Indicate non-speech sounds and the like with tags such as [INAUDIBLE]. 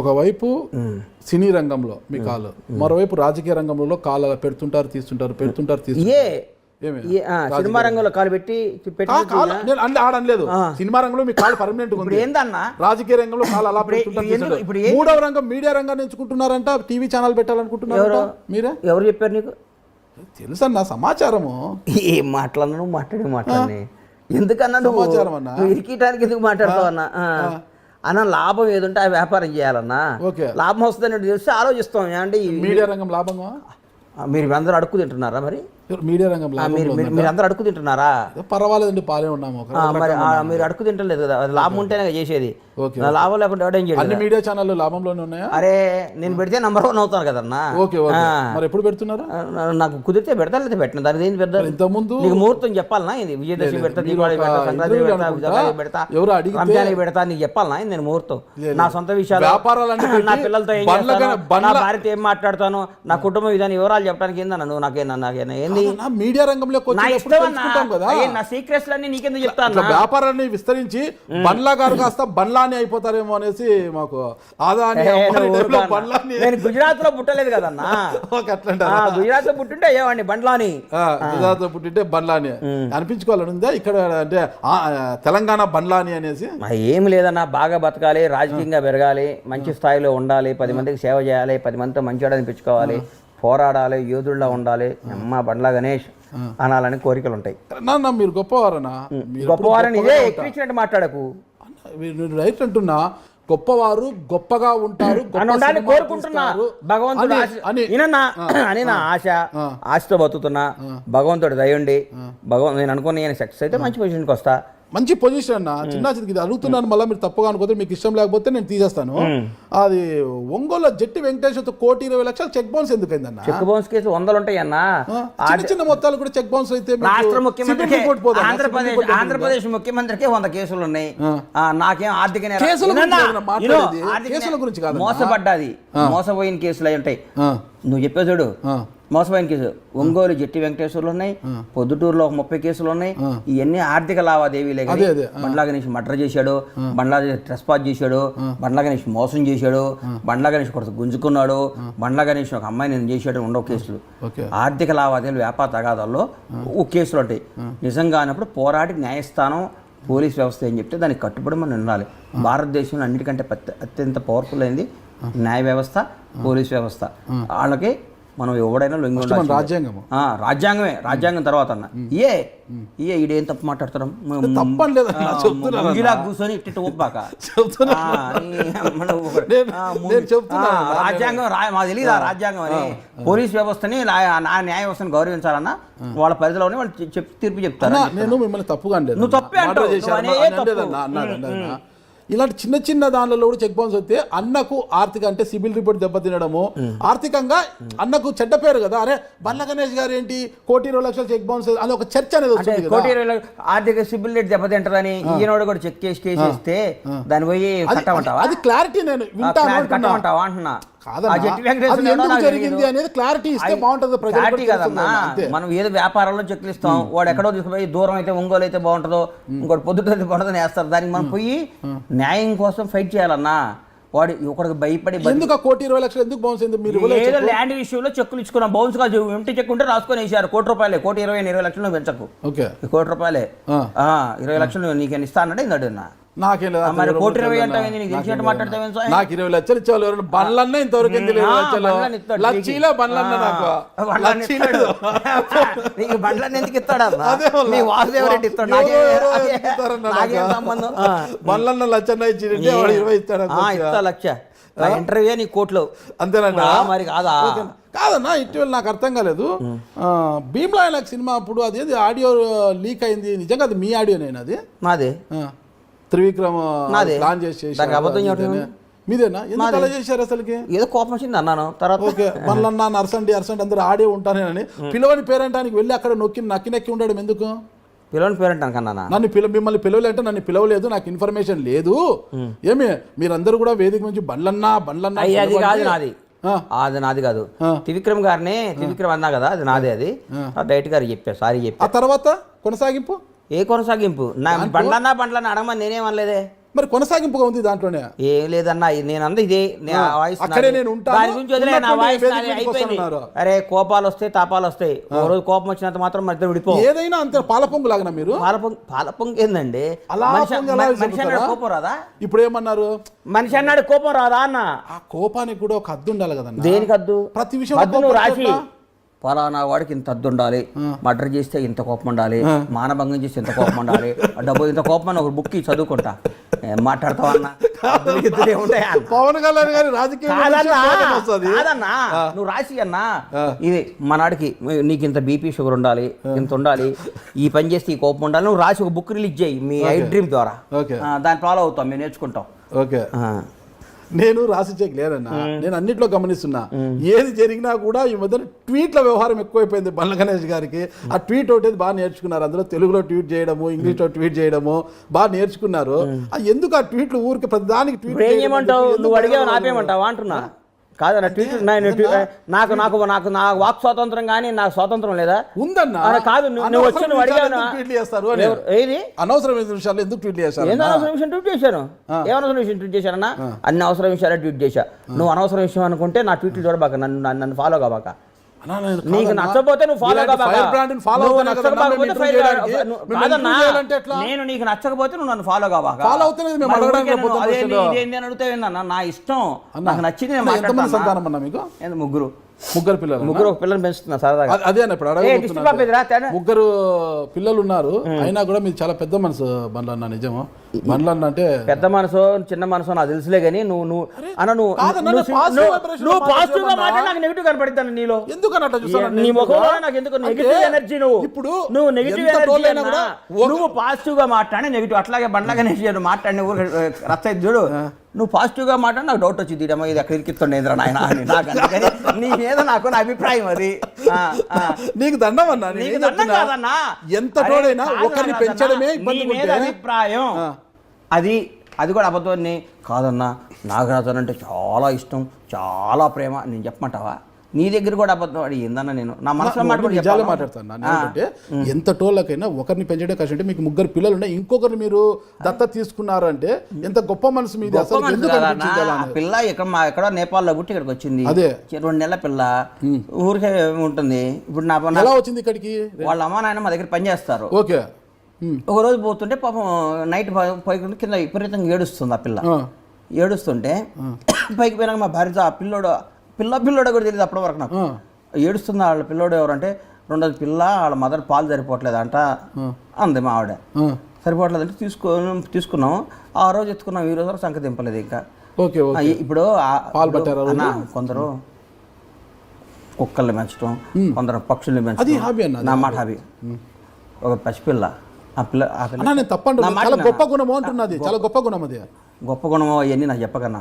ఒకవైపు సినీ రంగంలో మీ కాలు మరోవైపు రాజకీయ రంగంలో కాలు అలా పెడుతుంటారు తీస్తుంటారు పెడుతుంటారు తీస్తుంటారు. సినిమా రంగంలో. కాలు పెట్టి ఆడనలేదు సినిమా రంగంలో మీ కాలు పర్మనెంట్ ఉంది. ఏందన్నా? రాజకీయ రంగంలో కాలు అలా పెడుతుంటారు. ఇప్పుడు మూడవ రంగం మీడియా రంగాన్ని ఎంచుకుంటున్నారంట టీవీ ఛానల్ పెట్టాలనుకుంటున్నారంట మీరే? ఎవరు చెప్పారు నీకు? తెలుసన్న సమాచారము. ఏం మాట్లాడినా మాట్లాడే మాట్లాడి ఎందుకన్నా సమాచారం అన్నా. నువ్వు ఇరికియటానికి ఎందుకు మాట్లాడతావు అన్న. అన్న లాభం ఏదుంటే ఆ వ్యాపారం చేయాలన్నా ఓకే. లాభం వస్తుందని తెలిసి ఆలోచిస్తాం. అంటే మీడియా రంగం లాభంగా? మీరు అందరూ అడుక్కు తింటున్నారా మరి? మీడియా రంగం ఆ, లాభం మీరు అందరూ అడుక్కు తింటున్నారా? పర్వాలేదండి పాలే ఉన్నాము. మరి అడుక్కు తింటలేదు కదా. లాభం ఉంటేనే చేసేది. లాభం లేకుండా చేయడు అన్ని మీడియా ఛానళ్ళు లాభంలోనే ఉన్నాయా? అరే నేను పెడితే నంబర్ వన్ అవుతాను కదన్నా ఓకే. మరి ఎప్పుడు పెడుతున్నారు? నాకు కుదిరితే పెడతా లేదా పెట్టిన. దానికి ఏంది పెద్ద ఇంతకుముందు నీకు ముహూర్తం చెప్పాలనా ఇది? విజయదశమి పెడతా దీపావళి పెడతా సంక్రాంతి పెడతా ఉగాది పెడతా ఎవరో అడిగితే- రంజానికి పెడతా నీకు చెప్పాలనా నేను ముహూర్తం? నా సొంత విషయాలు వ్యాపారాలన్నీ నా పిల్లలతో ఏం చేస్తాను నా భార్యతో ఏం మాట్లాడతాను నా కుటుంబం ఇదని వివరాలు చెప్పడానికి ఏందన్నా నువ్వు నాకేనా నాకేనా? ఏంది నా మీడియా రంగంలోకి నా సీక్రెట్స్ అన్ని. నీకెందుకు ఇట్లా చెప్తాను వ్యాపారాన్ని విస్తరించి బండ్లా గారు కాస్త బండ్లాని అయిపోతారేమో అనేసి మాకు ఆదాని నేను గుజరాత్లో పుట్టలేదు కదన్నా. [LAUGHS] గుజరాత్లో పుట్టుంటే అయ్యేవాడిని బండ్లాని? గుజరాత్లో పుట్టింటే బండ్లాని. అనిపించుకోవాలని ఉందా? ఇక్కడ అంటే తెలంగాణ బండ్లాని అనేసి? ఏం లేదన్నా బాగా బతకాలి రాజకీయంగా పెరగాలి మంచి స్థాయిలో ఉండాలి పది మందికి సేవ చేయాలి పది మందితో మంచివాడు అనిపించుకోవాలి పోరాడాలి యోధుల్లా ఉండాలి అమ్మ బండ్లా గణేష్ అనాలని కోరికలు ఉంటాయి నాన్న మీరు గొప్పవారనా? గొప్పవారని ఇదే ఎక్కించినట్టు మాట్లాడకు. రైట్ అంటున్నా గొప్పవారు గొప్పగా ఉంటారు గొప్ప అని ఉండాలని సినిమా కోరుకుంటున్నా. తీస్తారు. భగవంతుడు అని- నా ఆశ ఆశతో బతుకుతున్నా. భగవంతుడు దయండి భగవంతు నేను అనుకున్న ఈయన సక్సెస్ అయితే మంచి పొజిషన్కి వస్తా. మంచి పొజిషన్ అన్న. చిన్న చిన్నది ఇది అడుగుతున్నాను మళ్ళీ మీరు తప్పుగా అనుకోతే మీకు ఇష్టం లేకపోతే నేను తీసేస్తాను. అది ఒంగోలు జట్టి వెంకటేశ్వరతో కోటి ఇరవై లక్షలు చెక్ బౌన్స్ ఎందుకైందన్న? చెక్ బౌన్స్ కేసు వందలు ఉంటాయన్నా ఆ, చిన్న చిన్న మొత్తాలు కూడా చెక్ బౌన్స్ అయితే రాష్ట్ర ఆంధ్రప్రదేశ్? ఆంధ్రప్రదేశ్ ముఖ్యమంత్రికి వంద కేసులు ఉన్నాయి. ఆ, నాకేం ఆర్థిక కేసుల గురించి కాదన్నా. మోసపడ్డాది. మోసపోయిన కేసులు అయి ఉంటాయి. నువ్వు చెప్పే చూడు. ఆ, మోసపోయిన కేసు ఒంగోలు జట్టి వెంకటేశ్వర్లు ఉన్నాయి పొద్దుటూరులో ఒక ముప్పై కేసులు ఉన్నాయి. ఇవన్నీ ఆర్థిక లావాదేవీలే కానీ బండ్లా గణేష్ మర్డర్ చేశాడు బండ్లా ట్రెస్పాస్ చేశాడు బండ్లా గణేష్ మోసం చేశాడు బండ్లా గణేష్ కొడుకు గుంజుకున్నాడు బండ్లా గణేష్ ఒక అమ్మాయి నేను చేశాడు ఉండవు కేసులు. ఆర్థిక లావాదేవీలు వ్యాపార తగాదాల్లో ఓ కేసులు ఉంటాయి. నిజంగా అన్నప్పుడు పోరాడి న్యాయస్థానం పోలీస్ వ్యవస్థ ఏం చెప్తే దానికి కట్టుబడి మనం ఉండాలి. భారతదేశంలో అన్నిటికంటే అత్యంత పవర్ఫుల్ అయింది న్యాయ వ్యవస్థ పోలీస్ వ్యవస్థ. వాళ్ళకి మనం ఎవడైనా లొంగి ఉండాల్సిందే. రాజ్యాంగము. ఆ, రాజ్యాంగమే రాజ్యాంగం తర్వాత అన్న. ఏ? ఏ ఈడేం తప్పు మాట్లాడతాం ఇలా కూర్చొని ఇట్ట ఒప్పాక [LAUGHS] రాజ్యాంగం. మాకు తెలియదు ఆ రాజ్యాంగం అని. పోలీస్ వ్యవస్థని న్యాయ వ్యవస్థని గౌరవించాలన్నా వాళ్ళ పరిధిలోనే వాళ్ళు చె- చెప్ తీర్పు చెప్తారు నేను మిమ్మల్ని తప్పుగా నువ్వు తప్పే అన్న. ఇలాంటి చిన్న చిన్న దానిలో కూడా చెక్ బౌన్స్ వస్తే అన్నకు ఆర్థిక అంటే సిబిల్ రిపోర్ట్ దెబ్బతినడము. ఆర్థికంగా అన్నకు చెడ్డ పేరు కదా. అరే బల్ల గణేష్ గారు ఏంటి? కోటి ఇరవై లక్షల చెక్ బౌన్స్ అని ఒక చర్చ అనేది వస్తుంది కోటి ఇరవై ఆర్థిక సిబిల్ రేట్ దెబ్బతింటదని ఈయనోడు కూడా చెక్ చేసి కేసు ఇస్తే దాన్ని పోయి అది- అది క్లారిటీ నేను వింటాను అంటున్నా. జరిగింది. అనేది క్లారిటీ ఇస్తే బాగుంటుంది క్లారిటీ కదన్నా. మనం ఏదో వ్యాపారంలో చెక్లు ఇస్తాం వాడు ఎక్కడో తీసుకుపోయి దూరం అయితే ఒంగోలు అయితే బాగుంటుందో ఇంకోటి పొద్దుట అయితే బాగుంటుందని వేస్తారు. దానికి మనం పోయి న్యాయం కోసం ఫైట్ చేయాలన్నా వాడు ఒకడికి భయపడి ఎందుకు కోటి ఇరవై లక్షలు ఎందుకు బౌన్స్ అయింది? మీరు ఏదో. ల్యాండ్ విషయంలో చెక్కులు ఇచ్చుకున్నాం. బౌన్స్గా ఎంటి చెక్ ఉంటే రాసుకొని వేసారు కోటి రూపాయలే కోటి ఇరవై ఇరవై లక్షలు పెంచకు. ఓకే. కోటి రూపాయలే. ఇరవై లక్షలు నీకు ఇస్తా అన్నాడు ఇందాడు నాకేం లేదు మరి కోటి ఇరవై లక్షలు? నీకు. మాట్లాడతావేం ఇరవై లక్షలు ఇచ్చేవాళ్ళు బండ్లన్నా ఇంతవరకు ఎందుకు ఇరవై లక్షలు. లచ్చీలే బండ్లన్న నీకు. నాకు. ఆ, బండ్లని లచ్చీలేదు ఇస్తాడు. నీకు బండ్లని ఎందుకు ఇస్తాడు అన్న? అదే వాళ్ళ. నీ వాసుదేవ రెడ్డి ఇస్తాడు? నాకేం-? సంబంధం. బండ్లన్న లచ్చన్న ఇచ్చింటే వాడు ఇరవై ఇస్తాడు ఇస్తా లక్ష నా ఇంటర్వ్యూ నీ కోట్లు. మరి కాదా. కాదన్నా ఇటీవల నాకు అర్థం కాలేదు. భీమ్లా నాకు సినిమా అప్పుడు అదేది? ఆడియో లీక్ అయింది. నిజంగా అది మీ ఆడియో నేను అది నాదే త్రివిక్రమ్. ప్లాన్ చేసి? మీదేనా? ఎందుకు అలా చేశారు అసలుకి? ఏదో కోపం వచ్చింది అన్నాను. తర్వాత ఓకే. మళ్ళన్నా నర్సండి అర్సండి అందరూ ఆడే ఉంటానేనని పిలవని పేరంటానికి వెళ్ళి అక్కడ నొక్కి నక్కి నక్కి ఉండడం ఎందుకు? పిల్లలని పేరెంట్ అనుకన్నా నన్ను పిల మిమ్మల్ని పిలవలేంటే నన్ను పిలవలేదు నాకు ఇన్ఫర్మేషన్ లేదు. ఏమి? మీరందరూ కూడా వేదిక నుంచి బండ్లన్నా బండ్లన్నా అది కాదు. నాది. అది నాది కాదు. త్రివిక్రమ్ గారిని త్రివిక్రమ్ అన్నా కదా అది నాదే అది. డైరెక్ట్ గారు చెప్పా సారీ చెప్పా. ఆ తర్వాత కొనసాగింపు? ఏ కొనసాగింపు? నా బండ్లన్నా బండ్లన్నా అడగమని నేనేమనలేదే మరి కొనసాగింపుగా ఉంది దాంట్లోనే? ఏం లేదన్నా నేను అంద ఇదే వాయిస్ అక్కడే. నేను. దాని గురించి వదిలే నా వాయిస్ అయిపోయింది. అరే కోపాలు వస్తాయి తాపాలు వస్తాయి ఓ రోజు కోపం వచ్చినంత మాత్రం మన ఇద్దరు విడిపో. ఏదైనా అంత పాలపొంగు లాగనా మీరు? పాలపొంగు పాలపొంగు ఏందండి? మనిషి అన్నాడు? కోపం రాదా? ఇప్పుడు ఏమన్నారు? మనిషి అన్నాడు కోపం రాదా అన్న. ఆ కోపానికి కూడా ఒక హద్దు ఉండాలి కదన్నా? దేనికి హద్దు? ప్రతి నువ్వు రాసి కోపం ఫలానా వాడికి ఇంత హద్దు ఉండాలి. మర్డర్ చేస్తే ఇంత కోపం ఉండాలి. మానభంగం చేస్తే ఇంత కోపం ఉండాలి. డబ్బు ఇంత కోపం అని ఒక బుక్ చదువుకుంటా. ఏం మాట్లాడతావు అన్న హద్దులు గిద్దులు ఏముంటాయి అన్న? పవన్ కళ్యాణ్ గారి కాదన్నా. నువ్వు రాసి అన్నా. ఇది మనాడికి నీకు ఇంత బీపీ షుగర్ ఉండాలి ఇంత ఉండాలి. ఈ పని చేస్తే ఈ కోపం ఉండాలి. నువ్వు రాసి ఒక బుక్ రిలీజ్ చేయి. మీ ఐ డ్రీమ్ ద్వారా. దాన్ని ఫాలో అవుతాం. మేము నేర్చుకుంటాం. ఓకే. నేను రాసి చెక్ లేదన్నా. నేను అన్నిట్లో గమనిస్తున్నా. ఏది జరిగినా కూడా ఈ మధ్య ట్వీట్ల వ్యవహారం ఎక్కువైపోయింది బండ్ల గణేష్ గారికి. ఆ ట్వీట్ ఒకటి బాగా నేర్చుకున్నారు. అందులో తెలుగులో ట్వీట్ చేయడము ఇంగ్లీష్లో ట్వీట్ చేయడము బాగా నేర్చుకున్నారు. ఆ ఎందుకు ఆ ట్వీట్లు ఊరికి ప్రతిదానికి ట్వీట్ అంటున్నా. కాదన్న ట్వీట్ నేను ట్వీ- నాకు నాకు నాకు నా వాక్ స్వాతంత్రం కానీ నాకు స్వాతంత్రం లేదా? ఉందన్నా? కాదు, నువ్వు- వచ్చి నువ్వు అనవసరమైన అడిగావు విషయాలు నా- ఎందుకు ట్వీట్లు చేస్తారు అని. ఎవరు- ఏది? అనవసరమైన విషయాలు ఎందుకు ట్వీట్లు చేస్తారు ఏందో అవసరం విషయం ట్వీట్ చేశాను ఏమనవసరం విషయం ట్వీట్ చేశానన్నా అన్ని? అవసరం విషయాలే ట్వీట్ చేశా. నువ్వు అనవసరం విషయం అనుకుంటే నా ట్వీట్లు చూడబాక నన్ను నన్ను- ఫాలో కాబాక. నీకు. నచ్చకపోతే నువ్వు ఫాలో? నేను నీకు నచ్చకపోతే నువ్వు నన్ను ఫాలో ఏందన్నా నా ఇష్టం. నాకు నచ్చింది ముగ్గురు? ముగ్గురు పిల్లలు ముగ్గురు ఒక పిల్లల్ని పెంచుతున్నా సరదాగా. అదే అన్న ఇప్పుడు ముగ్గురు పిల్లలు ఉన్నారు. అయినా కూడా మీరు చాలా పెద్ద మనసు బండ్లు అన్న నిజము. బండ్లు అన్న అంటే పెద్ద మనసు చిన్న మనసు నాకు తెలుసులే కానీ నువ్వు నువ్వు అన్న నువ్వు నువ్వు పాజిటివ్గా. మాట్లాడి నాకు నెగిటివ్ కనపడిద్దాను నీలో. ఎందుకు నీ ముఖంలో నాకు ఎందుకు నెగిటివ్ ఎనర్జీ నువ్వు? ఇప్పుడు నువ్వు నెగిటివ్ ఎనర్జీ నువ్వు పాజిటివ్గా మాట్లాడి నెగిటివ్ అట్లాగే బండ్లాగా నెగిటివ్ మాట్లాడిన ఊరు రచ్చ చూడు. నువ్వు పాజిటివ్గా మాట్లాడి నాకు డౌట్ వచ్చింది. ఇడమ్మ ఇది ఎక్కడ ఇరికిస్తుండేంద్ర నాయన అని. నాకు అందుకని నీ మీద నాకు నా అభిప్రాయం అది. నీకు దండం అన్నా నేను నీకు దండం? కాదన్నా. ఎంత తోడైనా ఒకరిని. పెంచడమే మీద అభిప్రాయం. అది అది కూడా అబద్ధం కాదన్నా నాగరాజన్ అంటే చాలా ఇష్టం చాలా ప్రేమ. నేను చెప్పమంటావా? నీ దగ్గర కూడా అబద్ధం అడి ఏందన్నా నేను? నా మనసులో మాట కూడా నిజాలే చెప్పాలా? మాట్లాడతాను ఏంటంటే ఎంత టోళ్ళకైనా ఒకరిని పెంచడే కష్టం అంటే మీకు ముగ్గురు పిల్లలు ఉన్నాయి ఇంకొకరిని మీరు దత్త తీసుకున్నారు అంటే ఎంత గొప్ప మనసు మీది? పిల్ల ఇక్కడ మా ఎక్కడో నేపాల్లో పుట్టి ఇక్కడికి వచ్చింది. అదే. రెండు నెలల పిల్ల. ఊరికే ఉంటుంది. ఇప్పుడు నా ఎలా వచ్చింది ఇక్కడికి? వాళ్ళ అమ్మ నాయన మా దగ్గర పని చేస్తారు ఓకే. ఒక రోజు పోతుంటే పాపం నైట్ పైకి కింద విపరీతంగా ఏడుస్తుంది ఆ పిల్ల. ఏడుస్తుంటే పైకి పోయినాక మా భార్యతో ఆ పిల్లోడు పిల్ల పిల్లోడు కూడా తెలియదు అప్పటి వరకు నాకు. ఆ. ఏడుస్తుంది వాళ్ళ పిల్లోడు ఎవరంటే రెండోది పిల్ల వాళ్ళ మదర్ పాలు సరిపోవట్లేదంట. అంది మా ఆవిడ. సరిపోవట్లేదంటే తీసుకో తీసుకున్నాం. ఆ రోజు ఎత్తుకున్నాం ఈ రోజు వరకు సంఖ్య దింపలేదు ఇంకా. ఓకే ఇప్పుడు కొందరు కుక్కల్ని పెంచడం కొందరు పక్షుల్ని పెంచడం నా మాట హాబీ. ఒక పసిపిల్ల ఆ పిల్ల ఆ పిల్ల. తప్పండి? గొప్ప గుణము అంటున్నది చాలా గొప్ప గుణం అది. గొప్ప గుణమో అవన్నీ నాకు చెప్పకన్నా.